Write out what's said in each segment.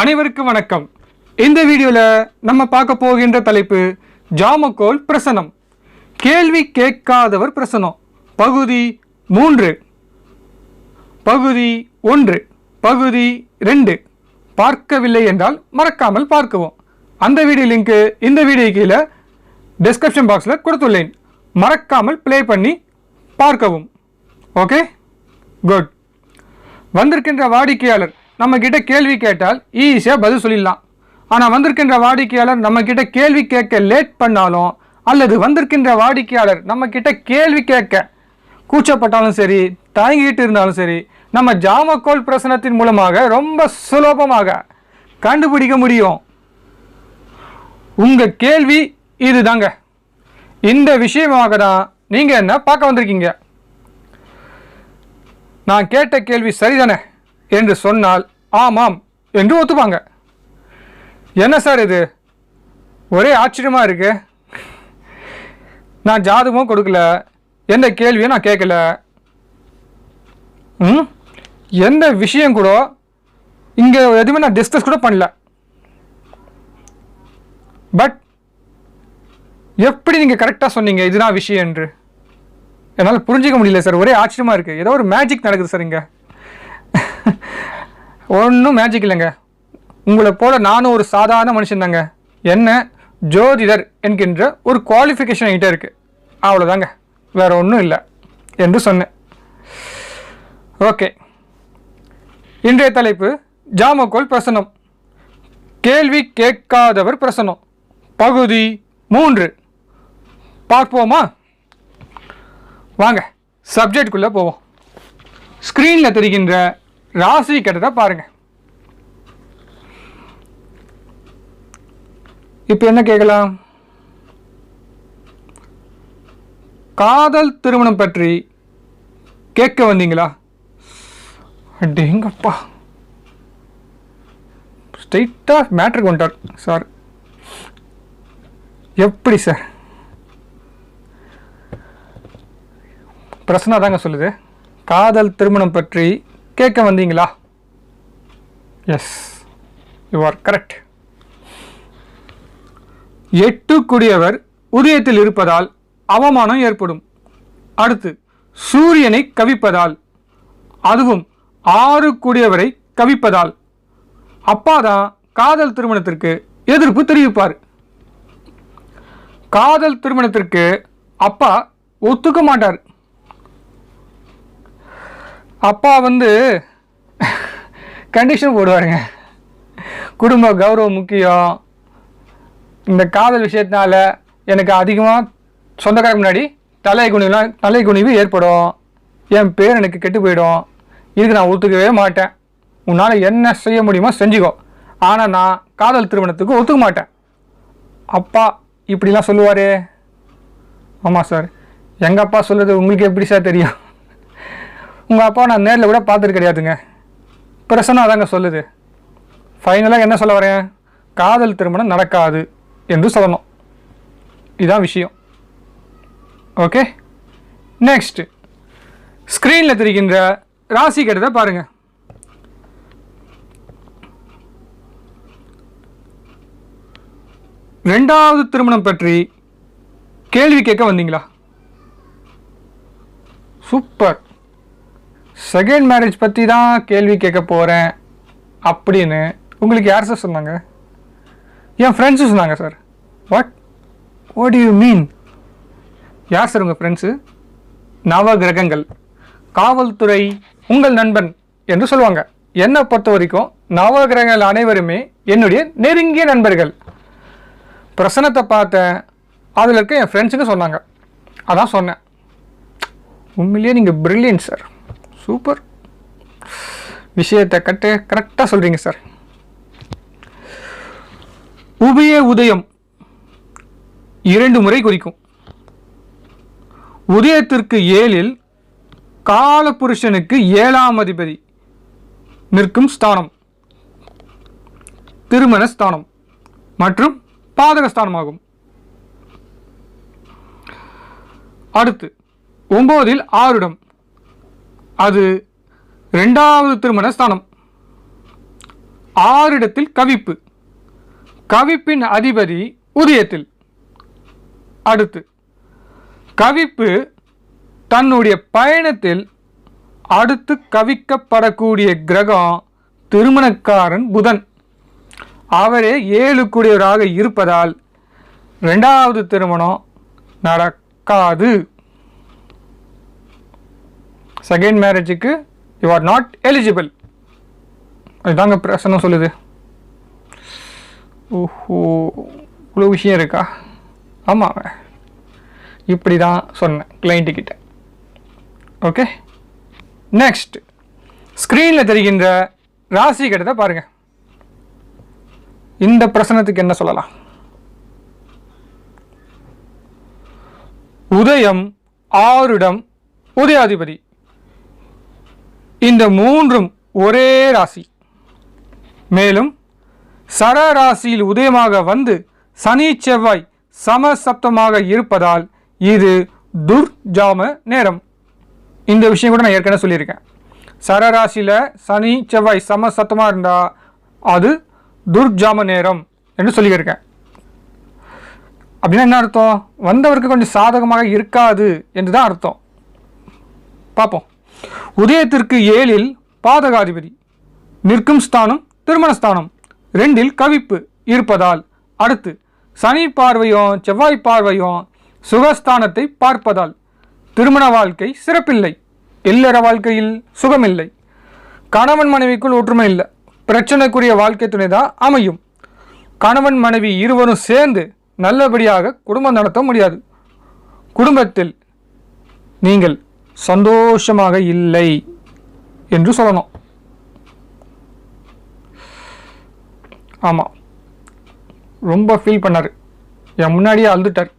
அனைவருக்கும் வணக்கம். இந்த வீடியோவில் நம்ம பார்க்க போகின்ற தலைப்பு ஜாமக்கோல் பிரசனம். கேள்வி கேட்காதவர் பிரசனம். பகுதி மூன்று. பகுதி ஒன்று. பகுதி ரெண்டு. பார்க்கவில்லை என்றால் மறக்காமல் பார்க்கவும். அந்த வீடியோ லிங்க்கு இந்த வீடியோ கீழே டிஸ்கிரிப்ஷன் பாக்ஸில் கொடுத்துள்ளேன். மறக்காமல் ப்ளே பண்ணி பார்க்கவும். ஓகே குட் வந்திருக்கின்ற வாடிக்கையாளர் நம்மக்கிட்ட கேள்வி கேட்டால் ஈஸியாக பதில் சொல்லிடலாம். ஆனால் வந்திருக்கின்ற வாடிக்கையாளர் நம்மக்கிட்ட கேள்வி கேட்க லேட் பண்ணாலும் அல்லது வந்திருக்கின்ற வாடிக்கையாளர் நம்மக்கிட்ட கேள்வி கேட்க கூச்சப்பட்டாலும் சரி தயங்கிட்டு இருந்தாலும் சரி நம்ம ஜாமக்கோல் பிரசனத்தின் மூலமாக ரொம்ப சுலபமாக கண்டுபிடிக்க முடியும். உங்கள் கேள்வி இதுதாங்க. இந்த விஷயமாக தான் நீங்கள் என்ன பார்க்க வந்திருக்கீங்க? நான் கேட்ட கேள்வி சரிதானே? என்று சொன்னால் ஆமாம் என்று ஒத்துப்பாங்க. என்ன சார் இது? ஒரே ஆச்சரியமாக இருக்கு. நான் ஜாதகமும் கொடுக்கல. எந்த கேள்வியும் நான் கேட்கல. ம்? எந்த விஷயம் கூட இங்கே எதுவுமே நான் டிஸ்கஸ் கூட பண்ணல. பட் எப்படி நீங்கள் கரெக்டாக சொன்னீங்க இதுதான் விஷயம் என்று? என்னால் புரிஞ்சிக்க முடியல சார். ஒரே ஆச்சரியமாக இருக்குது ஏதோ ஒரு மேஜிக் நடக்குது சார் இங்கே. ஒன்றும் மேஜிக் இல்லைங்க. உங்களை போல நானும் ஒரு சாதாரண மனுஷன் தாங்க. என்ன? ஜோதிடர் என்கின்ற ஒரு குவாலிஃபிகேஷன் என்கிட்ட இருக்குது அவ்வளோதாங்க வேறு ஒன்றும் இல்லை. என்று சொன்னேன். ஓகே இன்றைய தலைப்பு ஜாமக்கோல் பிரசனம். கேள்வி கேட்காதவர் பிரசனம். பகுதி மூன்று. பார்ப்போமா? வாங்க. சப்ஜெக்டுக்குள்ளே போவோம். ஸ்க்ரீனில் தெரிகின்ற ராசி கட்டத்தை பாருங்க. இப்போ என்ன கேட்கலாம்? காதல் திருமணம் பற்றி கேட்க வந்தீங்களா? அடேங்கப்பா. ஸ்ட்ரைட்டாக மேட்ருக்கு வந்துட்டார் சார் எப்படி சார் பிரச்சனை தாங்க சொல்லுது. காதல் திருமணம் பற்றி கேட்க வந்தீங்களா? எஸ் யூ ஆர் கரெக்ட் எட்டு குடியவர் உதயத்தில் இருப்பதால் அவமானம் ஏற்படும். அடுத்து சூரியனை கவிப்பதால் அதுவும் ஆறு கூடியவரை கவிப்பதால். அப்பா தான் காதல் திருமணத்திற்கு எதிர்ப்பு தெரிவிப்பார். காதல் திருமணத்திற்கு அப்பா ஒத்துக்க மாட்டார். அப்பா வந்து கண்டிஷன் போடுவாருங்க. குடும்ப கௌரவம் முக்கியம். இந்த காதல் விஷயத்தினால எனக்கு அதிகமாக சொந்தக்காரங்க முன்னாடி தலை குனிவுலாம் தலை குனிவு ஏற்படும். என் பேர் எனக்கு கெட்டு போயிடும். இதுக்கு நான் ஒத்துக்கவே மாட்டேன். உன்னால் என்ன செய்ய முடியுமோ செஞ்சுக்கோ. ஆனால் நான் காதல் திருமணத்துக்கு ஒத்துக்க மாட்டேன். அப்பா இப்படிலாம் சொல்லுவாரே. ஆமாம் சார். எங்கள் அப்பா சொல்கிறது உங்களுக்கு எப்படி சார் தெரியும்? உங்கள் அப்பா நான் நேரில் கூட பார்த்துட்டு கிடையாதுங்க. பிரசன்னா அதாங்க சொல்லுது. ஃபைனலாக என்ன சொல்ல வரேன்? காதல் திருமணம் நடக்காது என்று சொல்லணும். இதுதான் விஷயம். ஓகே நெக்ஸ்ட் ஸ்க்ரீனில் தெரிகின்ற ராசி கட்டத்தை பாருங்கள் ரெண்டாவது திருமணம் பற்றி கேள்வி கேட்க வந்தீங்களா? சூப்பர் செகண்ட் மேரேஜ் பற்றி தான் கேள்வி கேட்க போகிறேன் அப்படின்னு உங்களுக்கு யார் சார் சொன்னாங்க? என் ஃப்ரெண்ட்ஸு சொன்னாங்க sir what what you mean யார் சார் உங்கள் ஃப்ரெண்ட்ஸு நவ கிரகங்கள் காவல்துறை உங்கள் நண்பன் என்று சொல்லுவாங்க. என்னை பொறுத்த வரைக்கும் நவ கிரகங்கள் அனைவருமே என்னுடைய நெருங்கிய நண்பர்கள். பிரசனத்தை பார்த்தேன் அதில் இருக்க என் ஃப்ரெண்ட்ஸுங்க சொன்னாங்க. அதான் சொன்னேன். உண்மையிலேயே நீங்கள் பிரில்லியன்ட் சார் சூப்பர் விஷயத்தை கட்டு கரெக்டாக சொல்கிறீங்க சார் உபய உதயம் இரண்டு முறை குறிக்கும். உதயத்திற்கு ஏழில் காலபுருஷனுக்கு ஏழாம் அதிபதி நிற்கும் ஸ்தானம். திருமண ஸ்தானம் மற்றும் பாதக ஸ்தானமாகும். அடுத்து ஒன்பதில் ஆறுடம். அது ரெண்டாவது திருமண ஸ்தானம். ஆறிடத்தில் கவிப்பு. கவிப்பின் அதிபதி உதயத்தில். அடுத்து கவிப்பு தன்னுடைய பயணத்தில் அடுத்து கவிக்கப்படக்கூடிய கிரகம் திருமணக்காரன் புதன். அவரே ஏழுக்குடையவராக இருப்பதால் ரெண்டாவது திருமணம் நடக்காது. செகண்ட் மேரேஜுக்கு யூ ஆர் நாட் எலிஜிபிள் அதுதாங்க பிரசனம் சொல்லுது. ஓஹோ இவ்வளோ விஷயம் இருக்கா? ஆமாம் இப்படி தான் சொன்னேன் கிளைண்ட்டுக்கிட்ட ஓகே நெக்ஸ்ட் ஸ்க்ரீனில் தெரிகின்ற ராசி கட்டத்தை பாருங்கள் இந்த பிரசனத்துக்கு என்ன சொல்லலாம்? உதயம் ஆறுடம் உதயாதிபதி. இந்த மூன்றும் ஒரே ராசி. மேலும் சரராசியில் உதயமாக வந்து சனி செவ்வாய் சமசப்தமாக இருப்பதால் இது துர்ஜாம நேரம். இந்த விஷயம் கூட நான் ஏற்கனவே சொல்லியிருக்கேன். சரராசியில் சனி செவ்வாய் சமசப்தமாக இருந்தால் அது துர்ஜாம நேரம் என்று சொல்லியிருக்கேன். அப்படின்னா என்ன அர்த்தம்? வந்தவருக்கு கொஞ்சம் சாதகமாக இருக்காது என்று தான் அர்த்தம். பார்ப்போம். உதயத்திற்கு ஏழில் பாதகாதிபதி நிற்கும் ஸ்தானம் திருமணஸ்தானம் ரெண்டில் கவிப்பு இருப்பதால் அடுத்து சனி பார்வையும் செவ்வாய் பார்வையும் சுகஸ்தானத்தை பார்ப்பதால் திருமண வாழ்க்கை சிறப்பில்லை. இல்லற வாழ்க்கையில் சுகமில்லை. கணவன் மனைவிக்குள் ஒற்றுமை இல்லை. பிரச்சனைக்குரிய வாழ்க்கை துணை தான் அமையும். கணவன் மனைவி இருவரும் சேர்ந்து நல்லபடியாக குடும்பம் நடத்த முடியாது. குடும்பத்தில் நீங்கள் சந்தோஷமாக இல்லை என்று சொல்லணும். ஆமாம் ரொம்ப ஃபீல் பண்ணார். என் முன்னாடியே அழுதுட்டார்.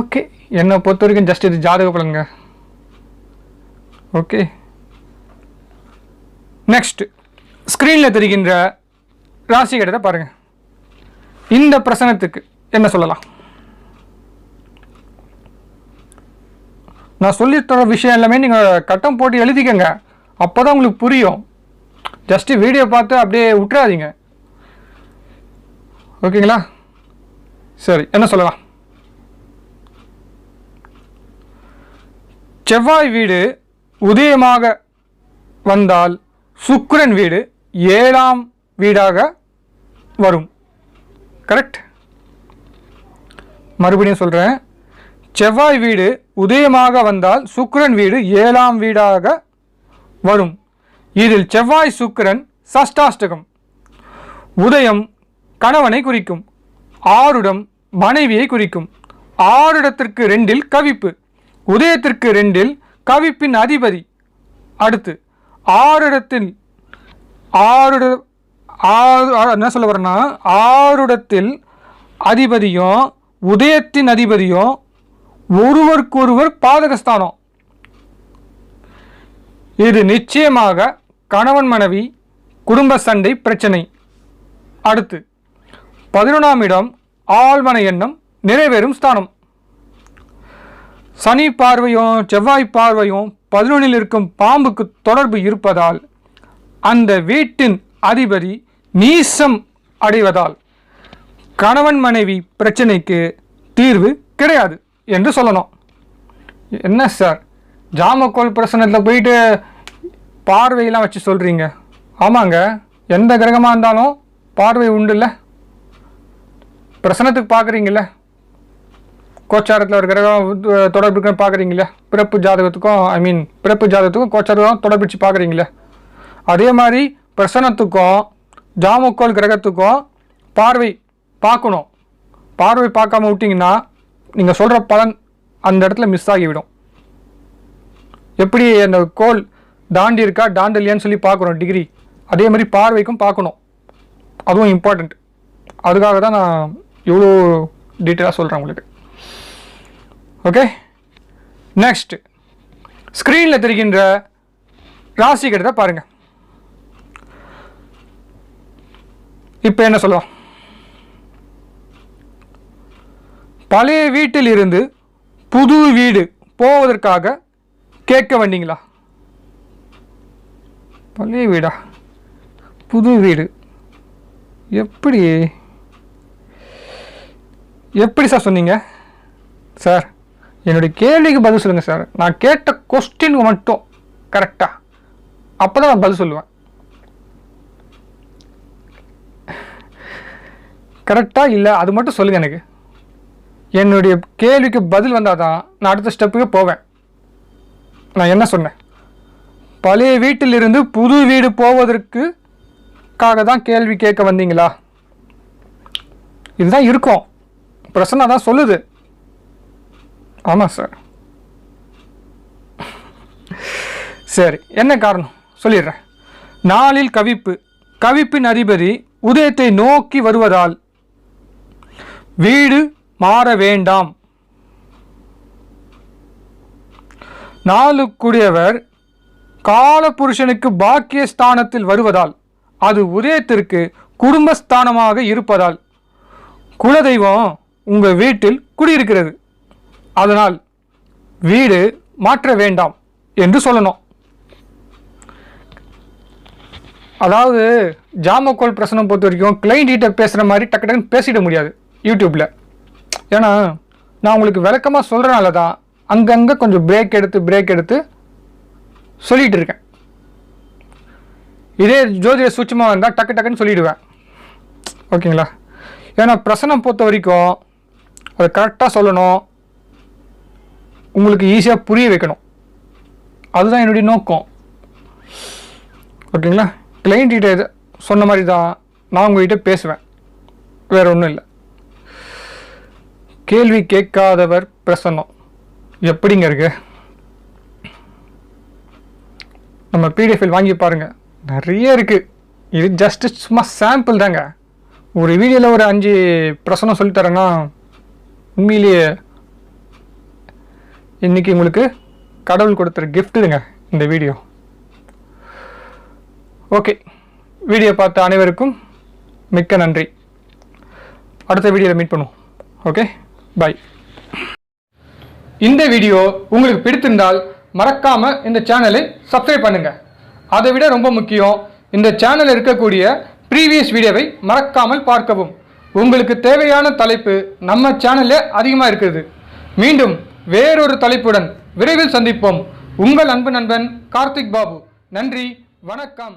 ஓகே என்னை பொறுத்த வரைக்கும் ஜஸ்ட் இது ஜாதக பலனுங்க. ஓகே நெக்ஸ்ட் ஸ்க்ரீனில் தெரிகின்ற ராசி கடத்தை பாருங்கள் இந்த பிரசனத்துக்கு என்ன சொல்லலாம்? நான் சொல்லித் தர விஷயம் எல்லாமே நீங்கள் கட்டம் போட்டு எழுதிக்கங்க. அப்போ தான் உங்களுக்கு புரியும். ஜஸ்ட்டு வீடியோ பார்த்து அப்படியே விட்டுறாதீங்க ஓகேங்களா? சரி என்ன சொல்லலாம்? செவ்வாய் வீடு உதயமாக வந்தால் சுக்கிரன் வீடு ஏழாம் வீடாக வரும். கரெக்ட் மறுபடியும் சொல்கிறேன் செவ்வாய் வீடு உதயமாக வந்தால் சுக்கிரன் வீடு ஏழாம் வீடாக வரும். இதில் செவ்வாய் சுக்கிரன் சஷ்டாஷ்டகம். உதயம் கணவனை குறிக்கும். ஆறுடம் மனைவியை குறிக்கும். ஆறுடத்திற்கு ரெண்டில் கவிப்பு. உதயத்திற்கு ரெண்டில் கவிப்பின் அதிபதி. அடுத்து ஆறுடத்தில் ஆறுட ஆறு என்ன சொல்ல வரேன்னா ஆறுடத்தில் அதிபதியும் உதயத்தின் அதிபதியும் ஒருவருக்கொருவர் பாதகஸ்தானம். இது நிச்சயமாக கணவன் மனைவி குடும்ப சண்டை பிரச்சனை. அடுத்து பதினொன்றாம் இடம் ஆழ்மன எண்ணம் நிறைவேறும் ஸ்தானம். சனி பார்வையும் செவ்வாய் பார்வையும் பதினொன்றில் இருக்கும் பாம்புக்கு தொடர்பு இருப்பதால் அந்த வீட்டின் அதிபதி நீசம் அடைவதால் கணவன் மனைவி பிரச்சனைக்கு தீர்வு கிடையாது. என்று சொல்லணும். என்ன சார்? ஜாமக்கோல் பிரசனத்தில் போயிட்டு பார்வையெல்லாம் வச்சு சொல்கிறீங்க ஆமாங்க. எந்த கிரகமாக இருந்தாலும் பார்வை உண்டுல்ல? பிரசனத்துக்கு பார்க்குறீங்கள கோச்சாரத்தில் ஒரு கிரகம் அஹ், தொடர்பு பார்க்குறீங்களே பிறப்பு ஜாதகத்துக்கும் ஐ மீன் பிறப்பு ஜாதகத்துக்கும் கோச்சாரம் தொடர்பிச்சு பார்க்குறீங்களே அதே மாதிரி பிரசனத்துக்கும் ஜாமக்கோல் கிரகத்துக்கும் பார்வை பார்க்கணும். பார்வை பார்க்காம விட்டிங்கன்னா நீங்கள் சொல்கிற பலன் அந்த இடத்துல மிஸ் ஆகிவிடும். எப்படி அந்த கோல் தாண்டி இருக்கா தாண்டலையான்னு சொல்லி பார்க்குறோம் டிகிரி அதே மாதிரி பார்வைக்கும் பார்க்கணும். அதுவும் இம்பார்ட்டண்ட் அதுக்காக தான் நான் இவ்வளோ டீட்டெயிலாக சொல்கிறேன் உங்களுக்கு. ஓகே நெக்ஸ்ட் ஸ்க்ரீனில் தெரிகின்ற ராசி கிட்ட பாருங்கள் இப்போ என்ன சொல்லலாம் பழைய வீட்டில் இருந்து புது வீடு போவதற்காக கேட்க வந்தீங்களா? பழைய வீடா? புது வீடு. எப்படி? எப்படி சார் சொன்னீங்க? சார் என்னுடைய கேள்விக்கு பதில் சொல்லுங்கள் சார். நான் கேட்ட கொஸ்டின் மட்டும் கரெக்டாக அப்போ தான் நான் பதில் சொல்லுவேன். கரெக்டாக இல்லை அது மட்டும் சொல்லுங்கள் எனக்கு. என்னுடைய கேள்விக்கு பதில் வந்தால் தான் நான் அடுத்த ஸ்டெப்புக்கு போவேன். நான் என்ன சொன்னேன்? பழைய வீட்டிலிருந்து புது வீடு போவதற்குக்காக தான் கேள்வி கேட்க வந்தீங்களா? இதுதான் இருக்கும். பிரசன்னா தான் சொல்லுது. ஆமாம் சார் சரி என்ன காரணம்? சொல்லிடுறேன். நாளில் கவிப்பு. கவிப்பின் அதிபதி உதயத்தை நோக்கி வருவதால் வீடு மாற வேண்டாம். நாளுக்குடையவர் காலபுருஷனுக்கு பாக்கிய ஸ்தானத்தில் வருவதால் அது உதயத்திற்கு குடும்பஸ்தானமாக இருப்பதால் குலதெய்வம் உங்கள் வீட்டில் குடியிருக்கிறது. அதனால் வீடு மாற்ற வேண்டாம் என்று சொல்லணும். அதாவது ஜாமக்கோல் பிரசனம் பொறுத்த வரைக்கும் கிளைண்ட் கிட்ட பேசுகிற மாதிரி டக்கு டக்குன்னு பேசிட முடியாது யூடியூப்பில் ஏன்னா நான் உங்களுக்கு விளக்கமாக சொல்கிறனால தான் அங்கங்கே கொஞ்சம் பிரேக் எடுத்து பிரேக் எடுத்து சொல்லிகிட்டு இருக்கேன். இதே ஜோதிட சூட்சமாக இருந்தால் டக்கு டக்குன்னு சொல்லிவிடுவேன் ஓகேங்களா? ஏன்னா பிரசனம் பொறுத்த வரைக்கும் அதை கரெக்டாக சொல்லணும். உங்களுக்கு ஈஸியாக புரிய வைக்கணும். அதுதான் என்னுடைய நோக்கம். ஓகேங்களா? கிளைண்ட்கிட்ட இது சொன்ன மாதிரி தான் நான் உங்கள்கிட்ட பேசுவேன். வேறு ஒன்றும் இல்லை. கேள்வி கேட்காதவர் பிரசன்னம். எப்படிங்க இருக்கு? நம்ம பிடிஎஃபில் வாங்கி பாருங்கள் நிறைய இருக்குது இது ஜஸ்ட் சும்மா சாம்பிள் தாங்க. ஒரு வீடியோவில் ஒரு அஞ்சு பிரசனம் சொல்லித் தரேன்னா உண்மையிலேயே இன்னைக்கு உங்களுக்கு கடவுள் கொடுத்துற கிஃப்ட்டுங்க இந்த வீடியோ. ஓகே வீடியோ பார்த்த அனைவருக்கும் மிக்க நன்றி. அடுத்த வீடியோவில் மீட் பண்ணுவோம். ஓகே பை இந்த வீடியோ உங்களுக்கு பிடித்திருந்தால் மறக்காம இந்த சேனலை சப்ஸ்கிரைப் பண்ணுங்க. அதை விட ரொம்ப முக்கியம் இந்த சேனலில் இருக்கக்கூடிய ப்ரீவியஸ் வீடியோவை மறக்காமல் பார்க்கவும். உங்களுக்கு தேவையான தலைப்பு நம்ம சேனலில் அதிகமாக இருக்குது மீண்டும் வேறொரு தலைப்புடன் விரைவில் சந்திப்போம். உங்கள் அன்பு நண்பன் கார்த்திக் பாபு. நன்றி வணக்கம்.